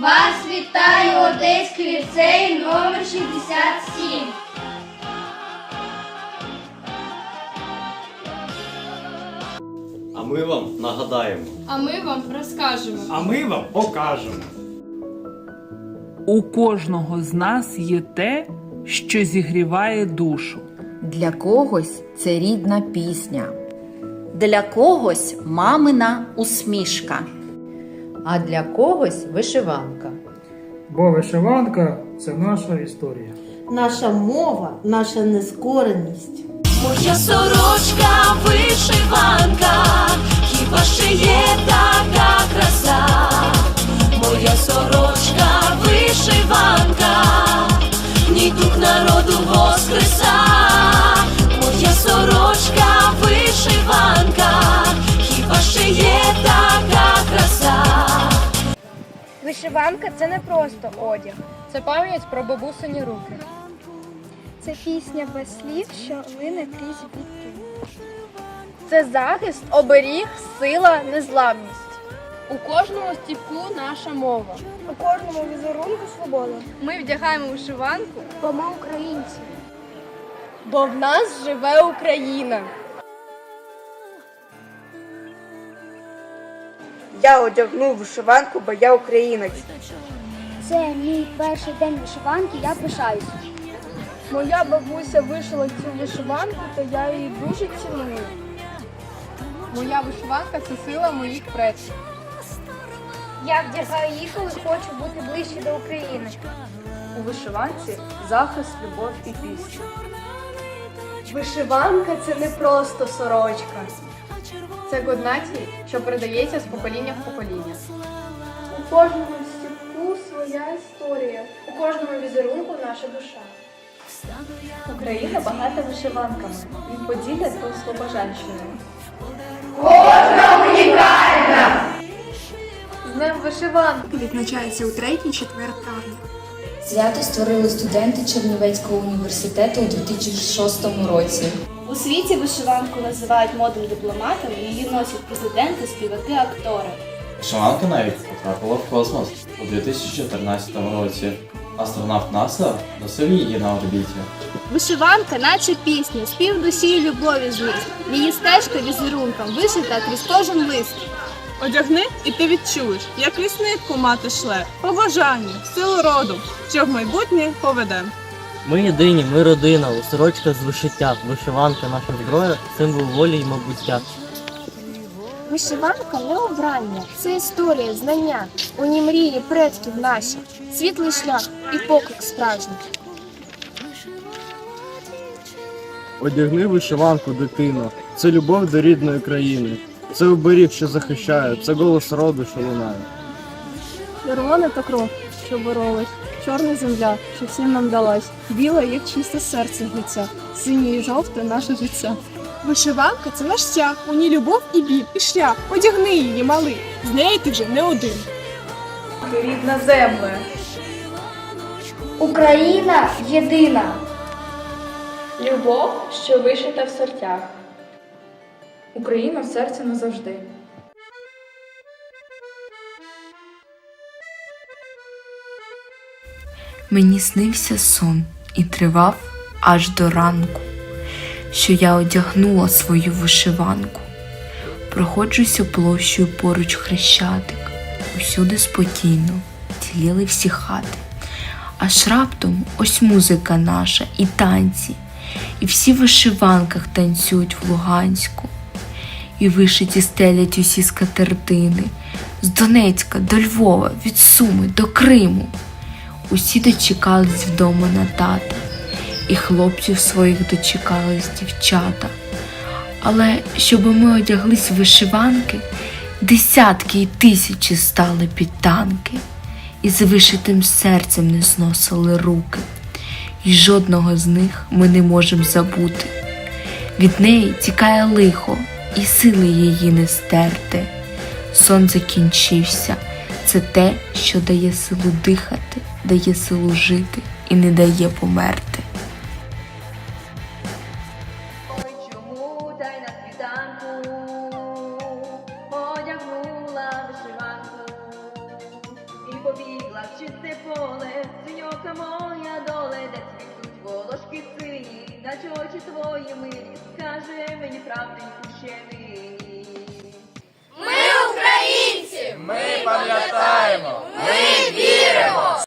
Вас вітає Одеський ліцей номер 67. А ми вам нагадаємо. А ми вам розкажемо. А ми вам покажемо. У кожного з нас є те, що зігріває душу. Для когось це рідна пісня, Для когось мамина усмішка. А для когось вишиванка. Бо вишиванка це наша історія. Наша мова, наша нескореність. Моя сорочка вишиванка, хіба ще є така краса? Моя сорочка вишиванка, Вишиванка це не просто одяг. Це пам'ять про бабусині руки. Це пісня без слів, що лине крізь віки. Це захист, оберіг, сила, незламність. У кожному стіпку наша мова. У кожному візерунку свобода. Ми вдягаємо вишиванку, Бо ми українці. бо в нас живе Україна. Я одягнув вишиванку, бо я українець. Це мій перший день вишиванки, я пишаюсь. Моя бабуся вишила цю вишиванку, та я її дуже ціную. Моя вишиванка це сила моїх предків. Я вдягаю їх, коли хочу бути ближче до України. У вишиванці захист, любов і пісня. Вишиванка це не просто сорочка. Це код що передається з покоління в покоління. У кожному стіпку своя історія, у кожному візерунку наша душа. Україна багата вишиванками. Від Поділля до Слобожанщини. З Днем вишиванки! Відзначається у 3-4 травня. Свято створили студенти Чернівецького університету у 2006 році. У світі вишиванку називають модним дипломатом, її носять президенти, співаки, актори. Шаманка навіть потрапила в космос у 2014 році. Астронавт НАСА носив її на орбіті. Вишиванка, наче пісня, спів душі і любові зміст. Її стежка візерунком вишита крізь кожен лист. Одягни, і ти відчуєш, як лісницьку мати шле, побажання, силу роду, що в майбутнє поведем. Ми єдині, ми родина, у сорочках з вишиття, вишиванка наша зброя, символ волі й майбуття. Вишиванка не обрання, це історія, знання. У ній мрії предків наших, світлий шлях і поклик справжній. Одягни вишиванку, дитино. Це любов до рідної країни. Це оберіг, що захищає, це голос роду, що лунає. Червона та кров, що боролась, чорна земля, що всім нам далась, біла, як чисте серце глиця, синє і жовте наше життя. Вишиванка це наш стяг, у ній любов і біль, і шлях. Одягни її, малий, з неї ти вже не один. Рідна земля. Україна єдина. Любов, що вишита в серцях. Україна в серці назавжди. Мені снився сон і тривав аж до ранку, що я одягнула свою вишиванку. Проходжуся площею поруч хрещатик, усюди спокійно, ціліли всі хати. Аж раптом ось музика наша і танці, і всі в вишиванках танцюють в Луганську, і вишиті стелять усі скатертини з Донецька до Львова, від Суми до Криму. Усі дочекались вдома на тата, і хлопців своїх дочекались дівчата. Але щоб ми одяглись в вишиванки, десятки і тисячі стали під танки, і з вишитим серцем не зносили руки, і жодного з них ми не можемо забути. Від неї тікає лихо, і сили її не стерти. Сон закінчився. Це те, що дає силу дихати, дає силу жити і не дає померти. Побігла чисте поле, синьока моя доле, де цвітуть волошки сині, наче очі твої милі, скаже мені правденьку ще нині ми пам'ятаємо, ми віримо.